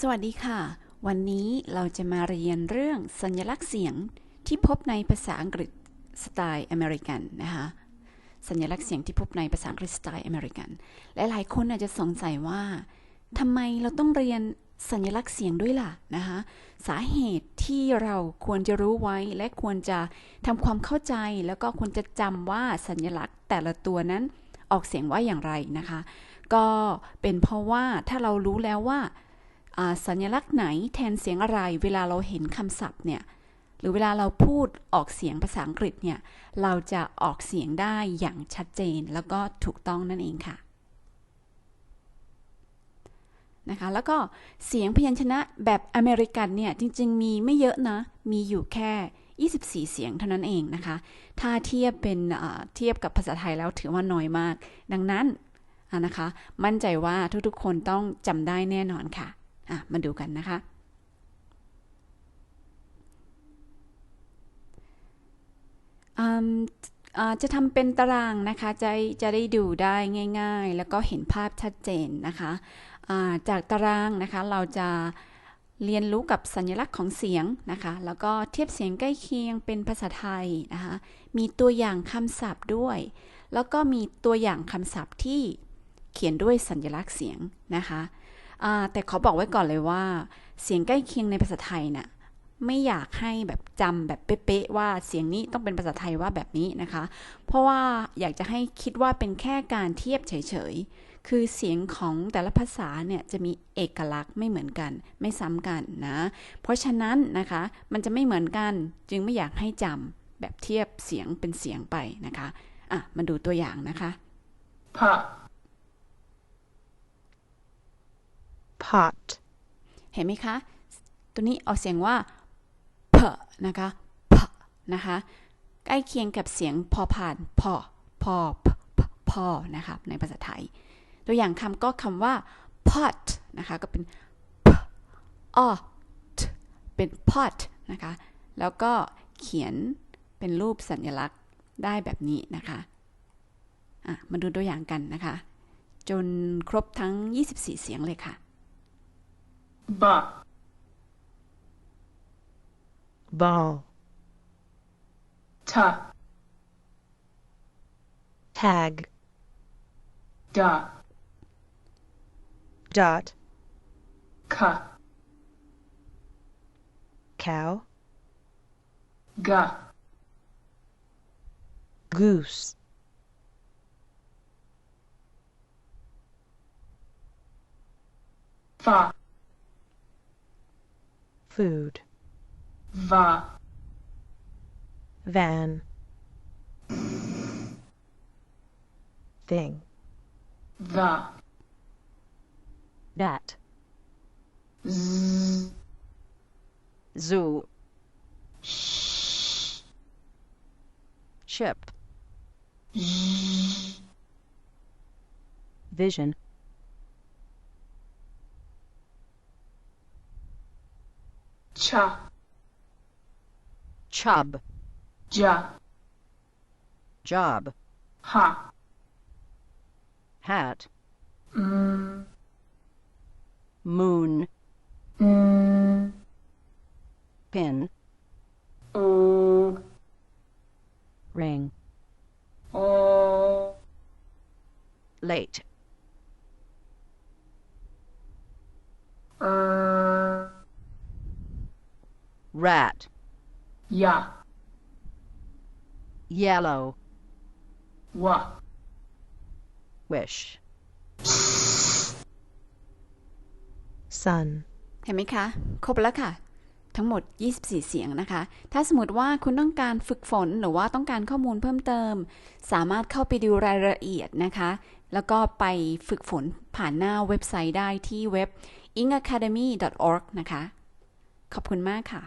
สวัสดีค่ะ วันนี้เราจะมาเรียนเรื่องสัญลักษณ์เสียงที่พบในภาษาอังกฤษสไตล์อเมริกันนะคะสัญลักษณ์เสียงที่พบในภาษาอังกฤษสไตล์อเมริกันและหลายคนอาจจะสงสัยว่าทำไมเราต้องเรียนสัญลักษณ์เสียงด้วยล่ะนะคะสาเหตุที่เราควรจะรู้ไว้และควรจะทำความเข้าใจ แล้วก็ควรจะจำว่าสัญลักษณ์แต่ละตัวนั้นออกเสียงว่าอย่างไรนะคะ ก็เป็นเพราะว่าถ้าเรารู้แล้วว่าอ่า สัญลักษณ์ไหนแทนเสียงอะไร เวลาเราเห็นคำศัพท์เนี่ย หรือเวลาเราพูดออกเสียงภาษาอังกฤษเนี่ย เราจะออกเสียงได้อย่างชัดเจนแล้วก็ถูกต้องนั่นเองค่ะนะคะ แล้วก็เสียงพยัญชนะแบบอเมริกันเนี่ย จริง ๆ มีไม่เยอะนะ มีอยู่แค่ 24 เสียงเท่านั้นเองนะคะ ถ้าเทียบเป็นเทียบกับภาษาไทยแล้วถือว่าน้อยมาก ดังนั้นะนะคะ มั่นใจว่าทุกๆ คนต้องจำได้แน่นอนค่ะ อะ มาดูกันนะคะ อืมจะทำเป็นตารางนะคะ จะจะได้ดูได้ง่าย ๆ แล้วก็เห็นภาพชัดเจนนะคะาจากตารางนะคะเราจะเรียนรู้กับสัญลักษณ์ของเสียงนะคะ แล้วก็เทียบเสียงใกล้เคียงเป็นภาษาไทยนะคะ มีตัวอย่างคำศัพท์ด้วย แล้วก็มีตัวอย่างคำศัพท์ที่เขียนด้วยสัญลักษณ์เสียงนะคะ แต่ขอบอกไว้ก่อนเลยว่า เสียงใกล้เคียงในภาษาไทยน่ะไม่อยากให้แบบจำแบบเป๊ะๆว่าเสียงนี้ต้องเป็นภาษาไทยว่าแบบนี้นะคะ เพราะว่าอยากจะให้คิดว่าเป็นแค่การเทียบเฉยๆ คือเสียงของแต่ละภาษาเนี่ยจะมีเอกลักษณ์ไม่เหมือนกัน ไม่ซ้ำกันนะ เพราะฉะนั้นนะคะมันจะไม่เหมือนกันจึงไม่อยากให้จำแบบเทียบเสียงเป็นเสียงไปนะคะอะมาดูตัวอย่างนะคะ pot, pot, เห็นไหมคะ ตัวนี้ออกเสียงว่าเพนะคะพนะคะ ใกล้เคียงกับเสียงพอผ่านพอพอพพพอนะคะในภาษาไทย ตัวอย่างคำก็คำว่า pot นะคะ ก็เป็น p o t เป็น pot นะคะ แล้วก็เขียนเป็นรูปสัญลักษณ์ได้แบบนี้นะคะอะมาดูตัวอย่างกันนะคะ จนครบทั้ง 24 เสียงเลยค่ะ ba, ball, ta, tag, da, dot, ka, cow, ga, goose, fa, food, va, van, thing, va, dat, z, zoo, sh, ship, vision, cha, chub, ja, job, ha, hat, mm, moon, mm, pin, o, ring, o, late, er, rat, ya, yellow, wa, wish, sun, เห็นไหมคะ ครบแล้วค่ะ ทั้งหมด 24 เสียงนะคะ ถ้าสมมติว่าคุณต้องการฝึกฝนหรือว่าต้องการข้อมูลเพิ่มเติม สามารถเข้าไปดูรายละเอียดนะคะ แล้วก็ไปฝึกฝนผ่านหน้าเว็บไซต์ได้ที่เว็บ ingacademy.org นะคะ ขอบคุณมากค่ะ